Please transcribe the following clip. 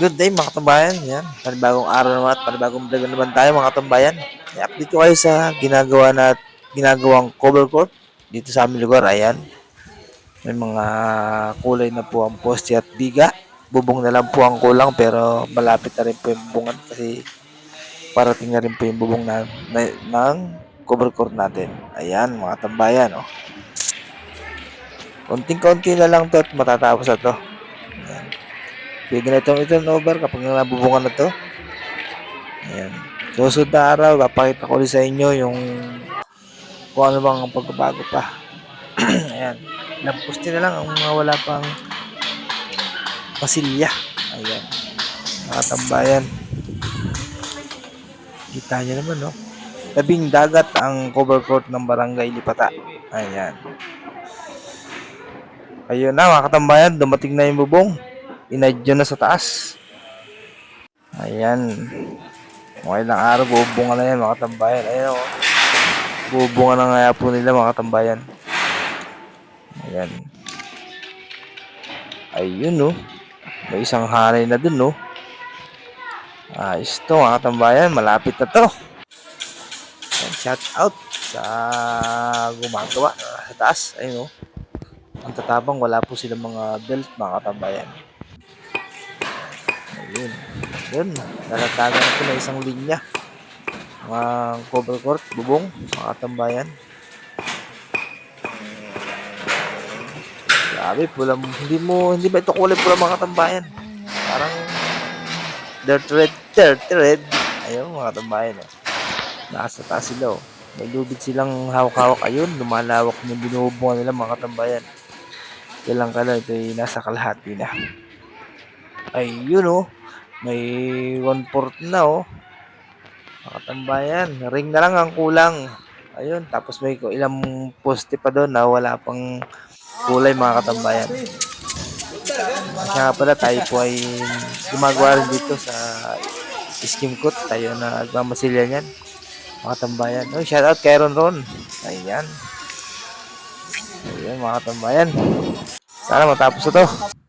Good day mga katambayan. Yan. Panibagong araw naman at panibagong vlog na naman tayo mga katambayan. I-update ko kayo sa ginagawa na ginagawang cover court dito sa aming lugar. Ayan. May mga kulay na po ang poste at biga. Bubong na lang po ang kulang pero malapit na rin po yung bubungan kasi parating na rin po yung bubong na, na ng cover court natin. Ayan mga tambayan. Oh. Konting-konti na lang to at matatapos na to. Pwede na itong i-turn over kapag nabubungan na to. Ayan. Susunod na araw, papakita ko ulit sa inyo yung kung ano bang ang pagbabago pa. Ayan. Lampusti na lang ang mga wala pang pasilya. Ayan. Mga tambayan. Kita nyo naman, no? Tabing dagat ang cover court ng barangay Lipata. Ayan. Ayun na, mga katambayan. Dumating na yung bubong inadyo na sa taas. Ayan. Mga ilang araw, bubunga na yan mga tambayan. Ayan o. Bubunga na nga po nila mga tambayan. Ayan. Ayun o. May isang hanay na dun o. Ayos to mga tambayan. Malapit na to. Ayan, shout out sa gumagawa sa taas. Ayun o. Ang tatabang, wala po silang mga belt mga katambayan. Ayun. Yun. Nalatagan ko na isang linya. Mga cover court, bubong, mga tambayan. Grabe, pula. Hindi mo, hindi ba ito kulay pula mga tambayan? Parang dirt red, dirt red. Ayun, mga tambayan. Oh. Nasa taas sila. Oh. May lubid silang hawak-hawak. Ayun, lumalawak yung binubungan nila mga tambayan. Kailang ka ito ay nasa kalahati na. Ayun oh. May 1/4 na oh. Mga tambayan. Ring na lang ang kulang. Ayun. Tapos may ilang poste pa doon na wala pang kulay mga katambayan. Kaya nga pala tayo po ay gumagawa rin dito sa skim coat. Tayo na nagmamasilya niyan. Mga tambayan. Oh, shout out kay Ron Ron. Ayan. Ayan mga tambayan. Sana matapos na to.